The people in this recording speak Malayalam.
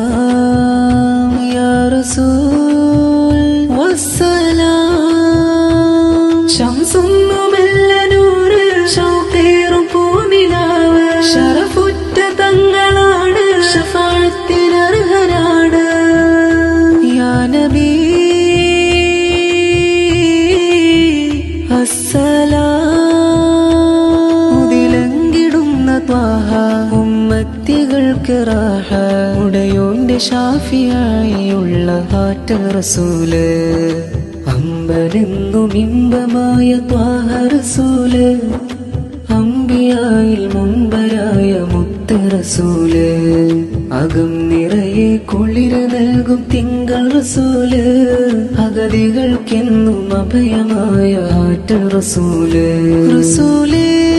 والسلام يا رسول والسلام شمس മെല്ല നൂറ് ഷൗക്കേറും പൂനിലാവ് ഷറഫുറ്റ തങ്ങളാണ് ഷഫാഴത്തിനർഹനാണ് യാ നബി അസ്സലാം ഉതിലങ്കിടുന്ന ത്വാഹ റാഹ. ഉടയോന്റെ ഷാഫിയായുള്ള ഹാറ്റ റസൂൽ. അമ്പലെന്നും ഇമ്പമായ ത്വാഹ റസൂൽ. അമ്പിയായിൽ മുമ്പരായ മുത്തറസൂൽ അകം നിറയെ കുളിര നൽകും തിങ്കൾ റസൂൽ. അഗതികൾക്കെന്നും അഭയമായ ആറ്റ റസൂൽ. റസൂലേ